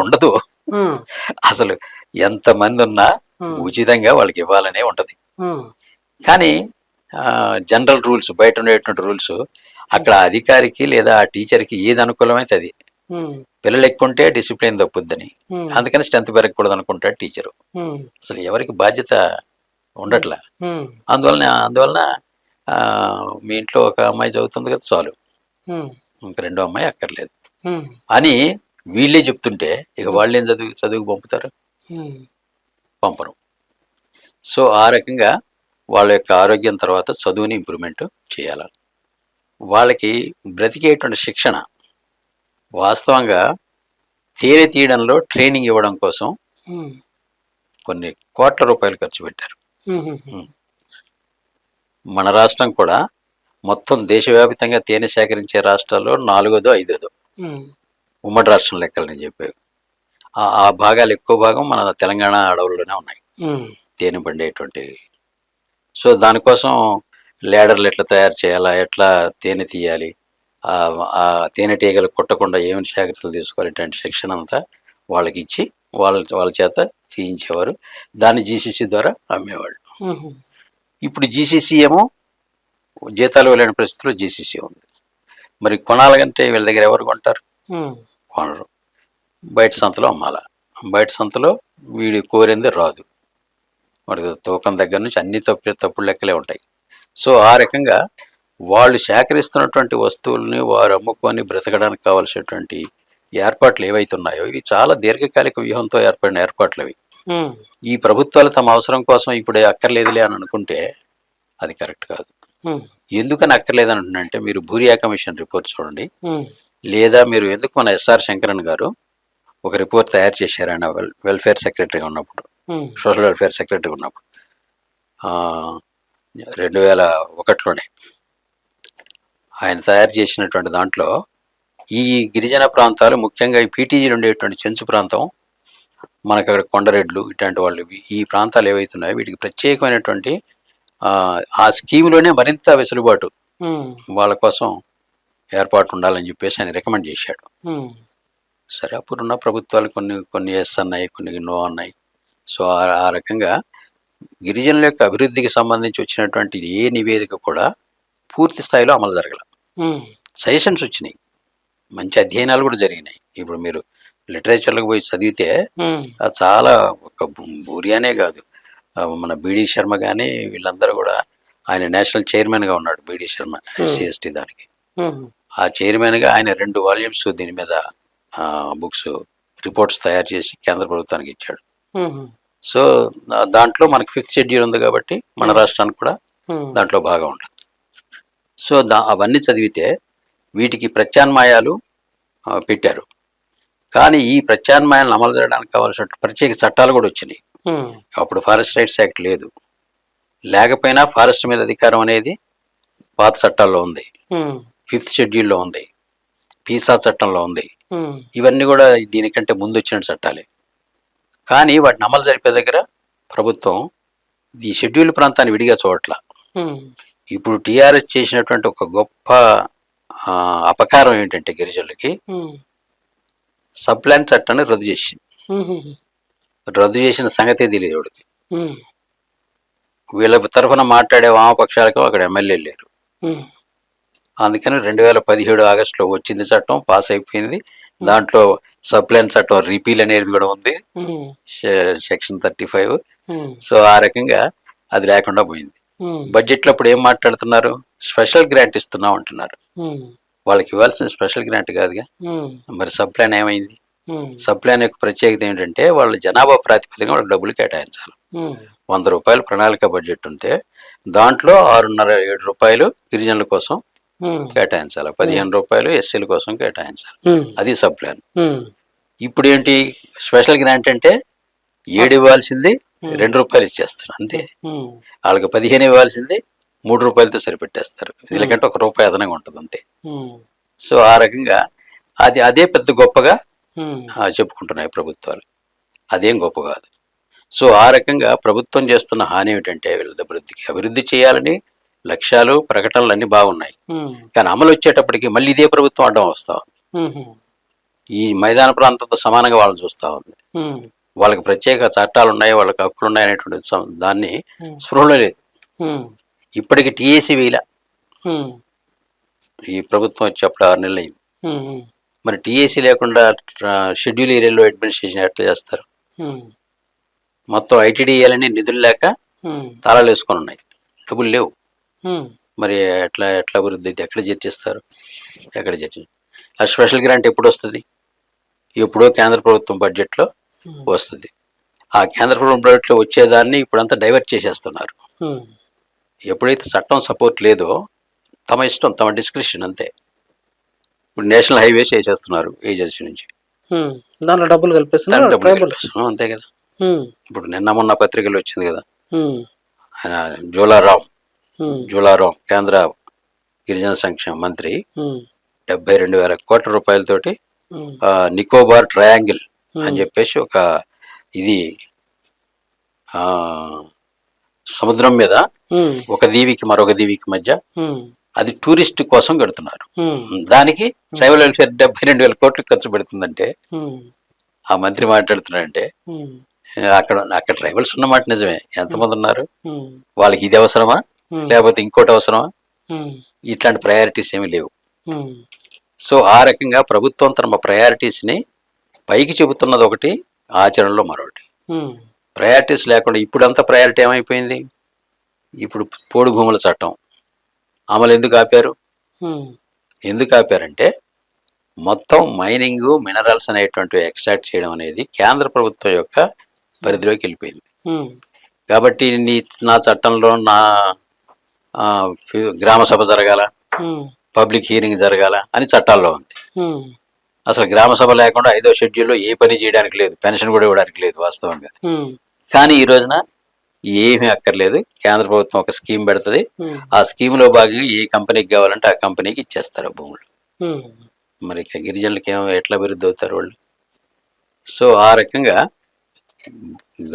ఉండదు. అసలు ఎంత మంది ఉన్నా ఉచితంగా వాళ్ళకి ఇవ్వాలనే ఉంటది. కానీ జనరల్ రూల్స్ బయట ఉండేటువంటి రూల్స్ అక్కడ అధికారికి లేదా ఆ టీచర్కి ఏది అనుకూలమైతే అది పిల్లలు ఎక్కువ ఉంటే డిసిప్లిన్ తప్పుద్దని. అందుకని స్ట్రెంత్ పెరగకూడదు అనుకుంటాడు టీచరు. అసలు ఎవరికి బాధ్యత ఉండట్లా? అందువలన అందువలన మీ ఇంట్లో ఒక అమ్మాయి చదువుతుంది కదా చాలు. ఇంక రెండో అమ్మాయి అక్కర్లేదు. అని వీళ్ళే చెప్తుంటే ఇక వాళ్ళు ఏం చదువు చదువుకు పంపుతారు? పంపరు. సో ఆ రకంగా వాళ్ళ యొక్క ఆరోగ్యం తర్వాత చదువుని ఇంప్రూవ్మెంట్ చేయాలి. వాళ్ళకి బ్రతికేటువంటి శిక్షణ వాస్తవంగా తేనె తీయడంలో ట్రైనింగ్ ఇవ్వడం కోసం కొన్ని కోట్ల రూపాయలు ఖర్చు పెట్టారు. మన రాష్ట్రం కూడా మొత్తం దేశవ్యాప్తంగా తేనె సేకరించే రాష్ట్రాల్లో నాలుగోదో ఐదోదో. ఉమ్మడి రాష్ట్రం లెక్కలు నేను చెప్పేవి. ఆ- భాగాలు ఎక్కువ భాగం మన తెలంగాణ అడవుల్లోనే ఉన్నాయి. తేనె పండేటువంటి. సో దానికోసం లేడర్లు ఎట్లా తయారు చేయాలా ఎట్లా తేనె తీయాలి ఆ ఆ తేనెటీగలు కొట్టకుండా ఏమైనా జాగ్రత్తలు తీసుకోవాలి ఇటువంటి శిక్షణ అంతా వాళ్ళకి ఇచ్చి వాళ్ళ వాళ్ళ చేత తీయించేవారు. దాన్ని జీసీసీ ద్వారా అమ్మేవాళ్ళు. ఇప్పుడు జీసీసీ ఏమో జీతాలు వెళ్ళిన పరిస్థితిలో జీసీసీ ఉంది. మరి కొనాలంటే వీళ్ళ దగ్గర ఎవరు కొంటారు? కొనరు బయట సంతలో అమ్మాల? బయట సంతలో వీడి కోరింది రాదు. వాడికి తూకం దగ్గర నుంచి అన్ని తప్పు తప్పుడు లెక్కలే ఉంటాయి. సో ఆ రకంగా వాళ్ళు సేకరిస్తున్నటువంటి వస్తువుల్ని వారు అమ్ముకొని బ్రతకడానికి కావలసినటువంటి ఏర్పాట్లు ఏవైతే ఉన్నాయో ఇవి చాలా దీర్ఘకాలిక వ్యూహంతో ఏర్పడిన ఏర్పాట్లు అవి. ఈ ప్రభుత్వాలు తమ అవసరం కోసం ఇప్పుడు అక్కర్లేదులే అని అనుకుంటే అది కరెక్ట్ కాదు. ఎందుకని అక్కర్లేదు అని అంటున్నానంటే మీరు భూరియా కమిషన్ రిపోర్ట్ చూడండి. లేదా మీరు ఎందుకు మన ఎస్ఆర్ శంకరన్ గారు ఒక రిపోర్ట్ తయారు చేశారు ఆయన వెల్ వెల్ఫేర్ సెక్రటరీగా ఉన్నప్పుడు సోషల్ వెల్ఫేర్ సెక్రటరీ ఉన్నప్పుడు? రెండు వేల ఒకటిలోనే. ఆయన తయారు చేసినటువంటి దాంట్లో ఈ గిరిజన ప్రాంతాలు ముఖ్యంగా ఈ పీటీజీలు ఉండేటువంటి చెంచు ప్రాంతం మనకు అక్కడ కొండరెడ్లు ఇట్లాంటి వాళ్ళు ఈ ప్రాంతాలు ఏవైతున్నాయో వీటికి ప్రత్యేకమైనటువంటి ఆ స్కీమ్లోనే మరింత వెసులుబాటు వాళ్ళ కోసం ఏర్పాటు ఉండాలని చెప్పేసి ఆయన రికమెండ్ చేశాడు. సరే అప్పుడున్న ప్రభుత్వాలు కొన్ని కొన్ని ఎస్ అన్నాయి కొన్ని నో అన్నాయి. సో ఆ- రకంగా గిరిజనుల యొక్క అభివృద్ధికి సంబంధించి వచ్చినటువంటి ఏ నివేదిక కూడా పూర్తి స్థాయిలో అమలు జరగల. సజెషన్స్ వచ్చినాయి. మంచి అధ్యయనాలు కూడా జరిగినాయి. ఇప్పుడు మీరు లిటరేచర్లకు పోయి చదివితే అది చాలా ఒక బూరియానే కాదు. మన బీడి శర్మ కానీ వీళ్ళందరూ కూడా ఆయన నేషనల్ చైర్మన్గా ఉన్నాడు బీడి శర్మ ఎస్సీ ఎస్టీ దానికి. ఆ చైర్మన్గా ఆయన రెండు వాల్యూమ్స్ దీని మీద బుక్స్ రిపోర్ట్స్ తయారు చేసి కేంద్ర ప్రభుత్వానికి ఇచ్చాడు. సో దాంట్లో మనకి ఫిఫ్త్ షెడ్యూల్ ఉంది కాబట్టి మన రాష్ట్రానికి కూడా దాంట్లో భాగం ఉంటుంది. సో దా అవన్నీ చదివితే వీటికి ప్రత్యామ్నాయాలు పెట్టారు. కానీ ఈ ప్రత్యామ్నాయాలను అమలు చేయడానికి కావాల్సిన ప్రత్యేక చట్టాలు కూడా వచ్చినాయి. అప్పుడు ఫారెస్ట్ రైట్స్ యాక్ట్ లేదు. లేకపోయినా ఫారెస్ట్ మీద అధికారం అనేది పాత చట్టాల్లో ఉంది. ఫిఫ్త్ షెడ్యూల్లో ఉంది. పీసా చట్టంలో ఉంది. ఇవన్నీ కూడా దీనికంటే ముందు వచ్చిన చట్టాలే. కానీ వాటిని అమలు జరిపే దగ్గర ప్రభుత్వం ఈ షెడ్యూల్ ప్రాంతాన్ని విడిగా చూడట్ల. ఇప్పుడు టీఆర్ఎస్ చేసినటువంటి ఒక గొప్ప అపకారం ఏంటంటే గిరిజనులకి సబ్ప్లాన్ చట్టాన్ని రద్దు చేసింది. రద్దు చేసిన సంగతే తెలియదు వాడికి వీళ్ళ తరఫున మాట్లాడే వామపక్షాలకు అక్కడ ఎమ్మెల్యేలు లేరు. అందుకని రెండు వేల పదిహేడు ఆగస్టులో వచ్చింది చట్టం పాస్ అయిపోయింది. దాంట్లో సప్లైన్ చట్టం రిపీల్ అనేది కూడా ఉంది. Section thirty five. సో ఆ రకంగా అది లేకుండా పోయింది. బడ్జెట్లో ఇప్పుడు ఏం మాట్లాడుతున్నారు? స్పెషల్ గ్రాంట్ ఇస్తున్నాం అంటున్నారు. వాళ్ళకి ఇవ్వాల్సిన స్పెషల్ గ్రాంట్ కాదుగా. మరి సప్లైన్ ఏమైంది? సప్లైన్ యొక్క ప్రత్యేకత ఏంటంటే వాళ్ళ జనాభా ప్రాతిపదికన వాళ్ళకి డబ్బులు కేటాయించాలి. వంద రూపాయలు ప్రణాళిక బడ్జెట్ ఉంటే దాంట్లో ఆరున్నర ఏడు రూపాయలు గిరిజనుల కోసం కేటాయించాలి. పదిహేను రూపాయలు ఎస్సీల కోసం కేటాయించాలి. అది సప్లైన్ ఇప్పుడు ఏంటి స్పెషల్ గ్రాంట్ అంటే ఏడు ఇవ్వాల్సింది రెండు రూపాయలు ఇచ్చేస్తారు. అంతే. వాళ్ళకి పదిహేను ఇవ్వాల్సింది మూడు రూపాయలతో సరిపెట్టేస్తారు. వీళ్ళకంటే ఒక రూపాయి అదనంగా ఉంటుంది అంతే. సో ఆ రకంగా అది అదే పెద్ద గొప్పగా చెప్పుకుంటున్నాయి ప్రభుత్వాలు. అదేం గొప్ప కాదు. సో ఆ రకంగా ప్రభుత్వం చేస్తున్న హాని ఏమిటంటే వీళ్ళ అభివృద్ధికి అభివృద్ధి చేయాలని లక్ష్యాలు ప్రకటనలు అన్నీ బాగున్నాయి కానీ అమలు వచ్చేటప్పటికి మళ్ళీ ఇదే ప్రభుత్వం అడ్డం వస్తా ఉంది. ఈ మైదాన ప్రాంతంతో సమానంగా వాళ్ళని చూస్తూ ఉంది. వాళ్ళకి ప్రత్యేక చట్టాలు ఉన్నాయి వాళ్ళకి హక్కులు ఉన్నాయి అనేటువంటి దాన్ని స్పృహలో లేదు. ఇప్పటికి టీఏసీ వీల. ఈ ప్రభుత్వం వచ్చేప్పుడు ఆరు నెలలు అయింది. మరి టీఏసీ లేకుండా షెడ్యూల్ ఏరియాలో అడ్మినిస్ట్రేషన్ ఎట్లా చేస్తారు? మొత్తం ఐటీడీఏలని నిధులు లేక తాళాలు వేసుకొని ఉన్నాయి. డబ్బులు లేవు. మరి ఎట్లా ఎట్లా అభివృద్ధి అయితే ఎక్కడ చర్చిస్తారు? ఎక్కడ చర్చ? ఆ స్పెషల్ గ్రాంట్ ఎప్పుడు వస్తుంది ఎప్పుడో కేంద్ర ప్రభుత్వం బడ్జెట్లో వస్తుంది. ఆ కేంద్ర ప్రభుత్వం బడ్జెట్లో వచ్చేదాన్ని ఇప్పుడంతా డైవర్ట్ చేసేస్తున్నారు. ఎప్పుడైతే చట్టం సపోర్ట్ లేదో తమ ఇష్టం తమ డిస్క్రిప్షన్ అంతే. ఇప్పుడు నేషనల్ హైవేస్ వేసేస్తున్నారు ఏజెన్సీ నుంచి. దాంట్లో డబ్బులు కల్పిస్తున్నారు అంతే కదా. ఇప్పుడు నిన్న మొన్న పత్రికలు వచ్చింది కదా. ఆయన జోలారాం ఉమ్, జోలారాం కేంద్ర గిరిజన సంక్షేమ మంత్రి డెబ్బై రెండు వేల కోట్ల రూపాయలతోటి నికోబార్ ట్రయాంగిల్ అని చెప్పేసి ఒక ఇది సముద్రం మీద ఒక దీవికి మరొక దీవికి మధ్య అది టూరిస్ట్ కోసం కడుతున్నారు. దానికి ట్రైబల్ వెల్ఫేర్ డెబ్బై రెండు వేల కోట్లు ఖర్చు పెడుతుందంటే ఆ మంత్రి మాట్లాడుతున్నాడంటే అక్కడ అక్కడ ట్రైబల్స్ ఉన్నమాట నిజమే. ఎంతమంది ఉన్నారు? వాళ్ళకి ఇది అవసరమా? లేకపోతే ఇంకోటి అవసరమా? ఉమ్, ఇట్లాంటి ప్రయారిటీస్ ఏమీ లేవు. ఉమ్, సో ఆ రకంగా ప్రభుత్వం తమ ప్రయారిటీస్ని పైకి చెబుతున్నది ఒకటి ఆచరణలో మరొకటి. ప్రయారిటీస్ లేకుండా ఇప్పుడంతా ప్రయారిటీ ఏమైపోయింది? ఇప్పుడు పోడు భూముల చట్టం. అమలు ఎందుకు ఆపారు? ఎందుకు ఆపారంటే మొత్తం మైనింగ్ మినరల్స్ అనేటువంటివి ఎక్స్ట్రాక్ట్ చేయడం అనేది కేంద్ర ప్రభుత్వం యొక్క పరిధిలోకి వెళ్ళిపోయింది. కాబట్టి నీ నా చట్టంలో నా గ్రామ సభ జరగాల పబ్లిక్ హీరింగ్ జరగాల అని చట్టాల్లో ఉంది. అసలు గ్రామ సభ లేకుండా ఐదో షెడ్యూల్లో ఏ పని చేయడానికి లేదు పెన్షన్ కూడా ఇవ్వడానికి లేదు వాస్తవంగా. కానీ ఈ రోజున ఏమీ అక్కర్లేదు కేంద్ర ప్రభుత్వం ఒక స్కీమ్ పెడుతుంది. ఆ స్కీమ్లో భాగంగా ఏ కంపెనీకి కావాలంటే ఆ కంపెనీకి ఇచ్చేస్తారు ఆ భూములు. మరి గిరిజనులకి ఏమో ఎట్లా అభివృద్ధి అవుతారు వాళ్ళు? సో ఆ రకంగా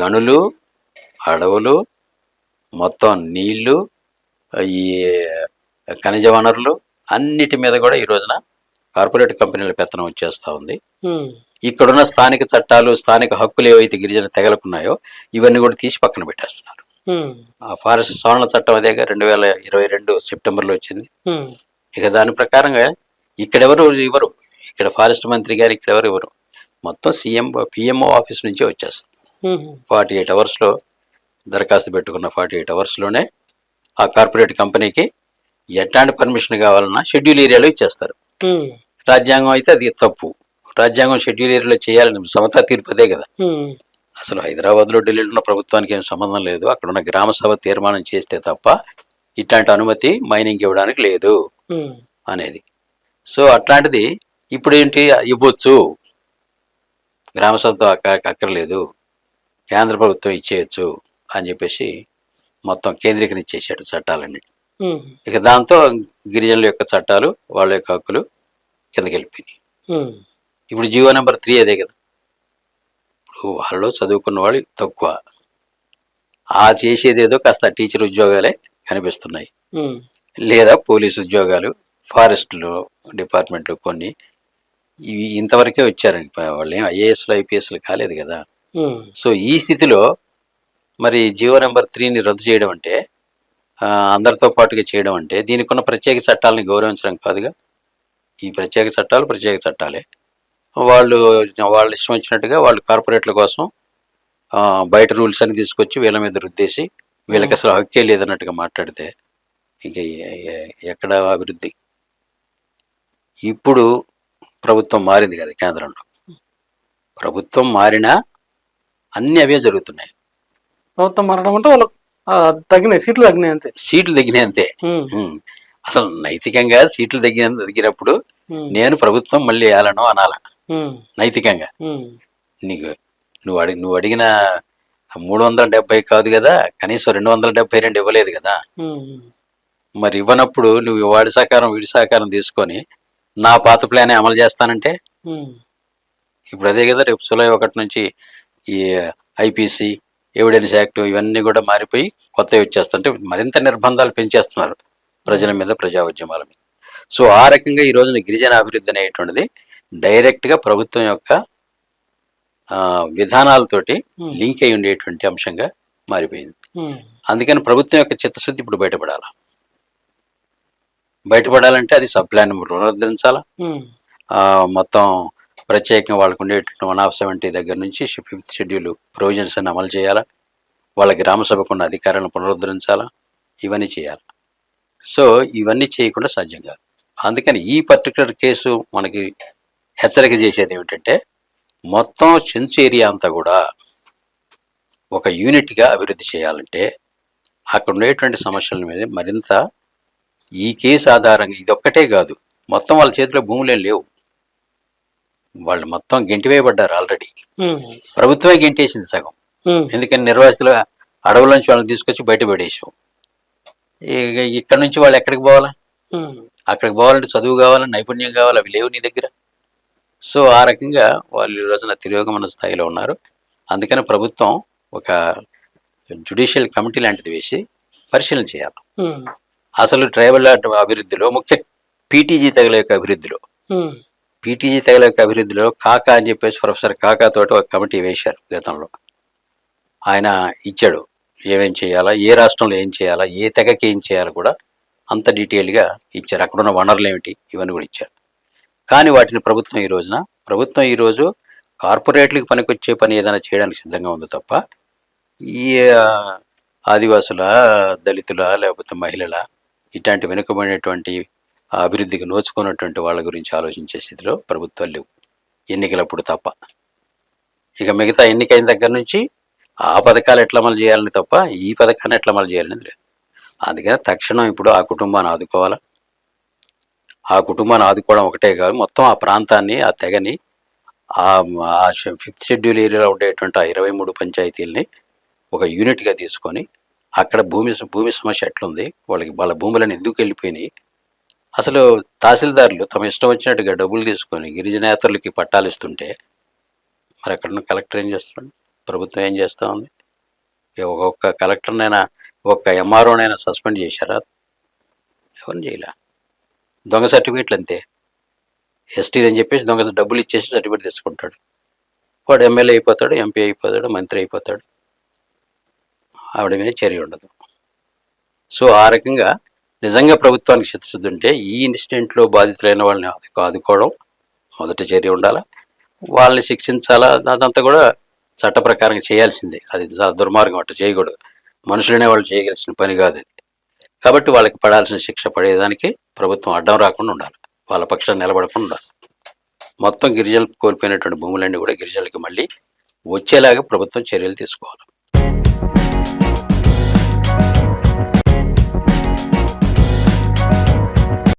గనులు అడవులు మొత్తం నీళ్ళు ఈ ఖనిజ వనరులు అన్నిటి మీద కూడా ఈ రోజున కార్పొరేట్ కంపెనీల పెత్తనం వచ్చేస్తూ ఉంది. ఇక్కడున్న స్థానిక చట్టాలు స్థానిక హక్కులు ఏవైతే గిరిజన తెగలకున్నాయో ఇవన్నీ కూడా తీసి పక్కన పెట్టేస్తున్నారు. ఫారెస్ట్ సవరణ చట్టం అదేగా రెండు వేల ఇరవై రెండు సెప్టెంబర్లో వచ్చింది. ఇక దాని ప్రకారంగా ఇక్కడెవరు ఇవ్వరు. ఇక్కడ ఫారెస్ట్ మంత్రి గారు ఇక్కడెవరు ఇవ్వరు. మొత్తం సీఎం పిఎంఓ ఆఫీస్ నుంచే వచ్చేస్తుంది. ఫార్టీ ఎయిట్ అవర్స్లో దరఖాస్తు పెట్టుకున్న ఫార్టీ ఎయిట్ అవర్స్లోనే ఆ కార్పొరేట్ కంపెనీకి ఎట్లాంటి పర్మిషన్ కావాలన్నా షెడ్యూల్ ఏరియాలో ఇచ్చేస్తారు. రాజ్యాంగం అయితే అది తప్పు. రాజ్యాంగం షెడ్యూల్ ఏరియాలో చేయాలని సమతా తీర్పు అదే కదా. అసలు హైదరాబాద్లో ఢిల్లీలో ఉన్న ప్రభుత్వానికి ఏం సంబంధం లేదు. అక్కడ ఉన్న గ్రామ సభ తీర్మానం చేస్తే తప్ప ఇట్లాంటి అనుమతి మైనింగ్ ఇవ్వడానికి లేదు అనేది. సో అట్లాంటిది ఇప్పుడు ఏంటి? ఇవ్వచ్చు. గ్రామ సభతో అక్క అక్కర్లేదు. కేంద్ర ప్రభుత్వం ఇచ్చేయచ్చు అని చెప్పేసి మొత్తం కేంద్రీకరించేసాడు చట్టాలన్నీ. ఇక దాంతో గిరిజనుల యొక్క చట్టాలు వాళ్ళ యొక్క హక్కులు కిందకి వెళ్ళిపోయినాయి. ఇప్పుడు జియో నెంబర్ త్రీ అదే కదా. ఇప్పుడు వాళ్ళలో చదువుకున్న వాళ్ళు తక్కువ. ఆ చేసేదేదో కాస్త టీచర్ ఉద్యోగాలే కనిపిస్తున్నాయి. లేదా పోలీస్ ఉద్యోగాలు ఫారెస్ట్లో డిపార్ట్మెంట్లో కొన్ని. ఇవి ఇంతవరకే వచ్చారు వాళ్ళు ఏం ఐఏఎస్లు ఐపీఎస్లు కాలేదు కదా. సో ఈ స్థితిలో మరి జియో నెంబర్ త్రీని రద్దు చేయడం అంటే అందరితో పాటుగా చేయడం అంటే దీనికి ఉన్న ప్రత్యేక చట్టాలని గౌరవించడం కాదుగా. ఈ ప్రత్యేక చట్టాలు ప్రత్యేక చట్టాలే. వాళ్ళు వాళ్ళు ఇష్టం వచ్చినట్టుగా వాళ్ళు కార్పొరేట్ల కోసం బయట రూల్స్ అని తీసుకొచ్చి వీళ్ళ మీద రుద్దేసి వీళ్ళకి అసలు హక్కే లేదన్నట్టుగా మాట్లాడితే ఇంక ఎక్కడ అభివృద్ధి? ఇప్పుడు ప్రభుత్వం మారింది కదా కేంద్రంలో. ప్రభుత్వం మారినా అన్ని అవే జరుగుతున్నాయి. ప్రభుత్వం మారడం అంటే వాళ్ళకి ఆ, తగ్గినాయి సీట్లు తగ్గినాయి అంతే. సీట్లు తగ్గినాయి అంతే. అసలు నైతికంగా సీట్లు తగ్గిన తగ్గినప్పుడు నేను ప్రభుత్వం మళ్ళీ వేయాలను అనాల? నైతికంగా. నీకు నువ్వు అడిగి నువ్వు అడిగిన మూడు వందల డెబ్బై కాదు కదా కనీసం రెండు వందల డెబ్బై రెండు ఇవ్వలేదు కదా. మరి ఇవ్వనప్పుడు నువ్వు వాడి సహకారం వీడి సహకారం తీసుకొని నా పాత ప్లానే అమలు చేస్తానంటే? ఇప్పుడు అదే కదా రేపు జూలై ఒకటి నుంచి ఈ ఐపీసీ ఎవిడెన్స్ యాక్ట్ ఇవన్నీ కూడా మారిపోయి కొత్తవి వచ్చేస్తుంటే మరింత నిర్బంధాలు పెంచేస్తున్నారు ప్రజల మీద ప్రజా ఉద్యమాల మీద. సో ఆ రకంగా ఈ రోజున గిరిజన అభివృద్ధి అనేటువంటిది డైరెక్ట్గా ప్రభుత్వం యొక్క విధానాలతోటి లింక్ అయి ఉండేటువంటి అంశంగా మారిపోయింది. అందుకని ప్రభుత్వం యొక్క చిత్తశుద్ధి ఇప్పుడు బయటపడాలి? బయటపడాలంటే అది సబ్ ప్లాన్ పునరుద్ధరించాలా మొత్తం ప్రత్యేకంగా వాళ్ళకు ఉండేటువంటి వన్ ఆఫ్ సెవెంటీ దగ్గర నుంచి ఫిఫ్త్ షెడ్యూల్ ప్రొవిజన్స్ అని అమలు చేయాలా? వాళ్ళ గ్రామ సభకు ఉన్న అధికారాలను పునరుద్ధరించాలా? ఇవన్నీ చేయాలి? సో ఇవన్నీ చేయకుండా సాధ్యం కాదు. అందుకని ఈ పర్టికులర్ కేసు మనకి హెచ్చరిక చేసేది ఏమిటంటే మొత్తం సెన్స్ ఏరియా అంతా కూడా ఒక యూనిట్గా అభివృద్ధి చేయాలంటే అక్కడ ఉండేటువంటి సమస్యల మీద మరింత ఈ కేసు ఆధారంగా ఇదొక్కటే కాదు మొత్తం వాళ్ళ చేతిలో భూములే లేవు. వాళ్ళు మొత్తం గెంటివేయబడ్డారు ఆల్రెడీ. ప్రభుత్వమే గెంటేసింది సగం. ఎందుకని నిర్వాసితులు అడవుల నుంచి వాళ్ళని తీసుకొచ్చి బయట పడేసాం ఇక ఇక్కడ నుంచి వాళ్ళు ఎక్కడికి పోవాలా? అక్కడికి పోవాలంటే చదువు కావాలా నైపుణ్యం కావాలి అవి లేవు నీ దగ్గర? సో ఆ రకంగా వాళ్ళు ఈ రోజున తిరోగమన స్థాయిలో ఉన్నారు. అందుకని ప్రభుత్వం ఒక జుడిషియల్ కమిటీ లాంటిది వేసి పరిశీలన చేయాలి. అసలు ట్రైబల్ అభివృద్ధిలో ముఖ్య పీటీజీ తెగల యొక్క అభివృద్ధిలో పీటీజీ తెగల యొక్క అభివృద్ధిలో కాకా అని చెప్పేసి ప్రొఫెసర్ కాకా తోటి ఒక కమిటీ వేశారు గతంలో. ఆయన ఇచ్చాడు ఏమేం చేయాలా ఏ రాష్ట్రంలో ఏం చేయాలా ఏ తెగకి ఏం చేయాలో కూడా అంత డీటెయిల్గా ఇచ్చారు. అక్కడున్న వనరులు ఏమిటి ఇవన్నీ కూడా ఇచ్చారు. కానీ వాటిని ప్రభుత్వం ఈ రోజున ప్రభుత్వం ఈరోజు కార్పొరేట్లకు పనికొచ్చే పని ఏదైనా చేయడానికి సిద్ధంగా ఉంది తప్ప ఈ ఆదివాసుల దళితుల లేకపోతే మహిళల ఇట్లాంటి వెనుకబడినటువంటి ఆ అభివృద్ధికి నోచుకున్నటువంటి వాళ్ళ గురించి ఆలోచించే స్థితిలో ప్రభుత్వాలు లేవు. ఎన్నికలప్పుడు తప్ప. ఇక మిగతా ఎన్నికైన దగ్గర నుంచి ఆ పథకాలు ఎట్లా అమలు చేయాలని తప్ప ఈ పథకాన్ని ఎట్లా అమలు చేయాలనేది లేదు. అందుకని తక్షణం ఇప్పుడు ఆ కుటుంబాన్ని ఆదుకోవాలా? ఆ కుటుంబాన్ని ఆదుకోవడం ఒకటే కాదు మొత్తం ఆ ప్రాంతాన్ని ఆ తెగని ఆ ఫిఫ్త్ షెడ్యూల్ ఏరియాలో ఉండేటువంటి ఆ ఇరవై మూడు పంచాయతీలని ఒక యూనిట్గా తీసుకొని అక్కడ భూమి భూమి సమస్య ఎట్లుంది? వాళ్ళకి వాళ్ళ భూములను ఎందుకు వెళ్ళిపోయినాయి? అసలు తహసీల్దారులు తమ ఇష్టం వచ్చినట్టుగా డబ్బులు తీసుకొని గిరిజనేతరులకి పట్టాలు ఇస్తుంటే మరి అక్కడ కలెక్టర్ ఏం చేస్తున్నాడు? ప్రభుత్వం ఏం చేస్తూ ఉంది? ఒక్కొక్క కలెక్టర్నైనా ఒక్క ఎంఆర్ఓనైనా సస్పెండ్ చేశారా? ఎవరిని చేయలే. దొంగ సర్టిఫికేట్లు అంతే. ఎస్టీ అని చెప్పేసి దొంగ డబ్బులు ఇచ్చేసి సర్టిఫికేట్ తెచ్చుకుంటాడు వాడు ఎమ్మెల్యే అయిపోతాడు ఎంపీ అయిపోతాడు మంత్రి అయిపోతాడు. ఆవిడ మీద చర్య ఉండదు. సో ఆ రకంగా నిజంగా ప్రభుత్వానికి చిత్తశుద్ధి ఉంటే ఈ ఇన్సిడెంట్లో బాధితులైన వాళ్ళని ఆదుకోవడం మొదటి చర్య ఉండాలా? వాళ్ళని శిక్షించాలా? అదంతా కూడా చట్ట ప్రకారం చేయాల్సిందే. అది చాలా దుర్మార్గం. అట్ట చేయకూడదు. మనుషులనే వాళ్ళు చేయగలిసిన పని కాదు అది కాబట్టి వాళ్ళకి పడాల్సిన శిక్ష పడేదానికి ప్రభుత్వం అడ్డం రాకుండా ఉండాలి. వాళ్ళ పక్షాన్ని నిలబడకుండా ఉండాలి. మొత్తం గిరిజనులు కోల్పోయినటువంటి భూములన్నీ కూడా గిరిజనులకి మళ్ళీ వచ్చేలాగా ప్రభుత్వం చర్యలు తీసుకోవాలి.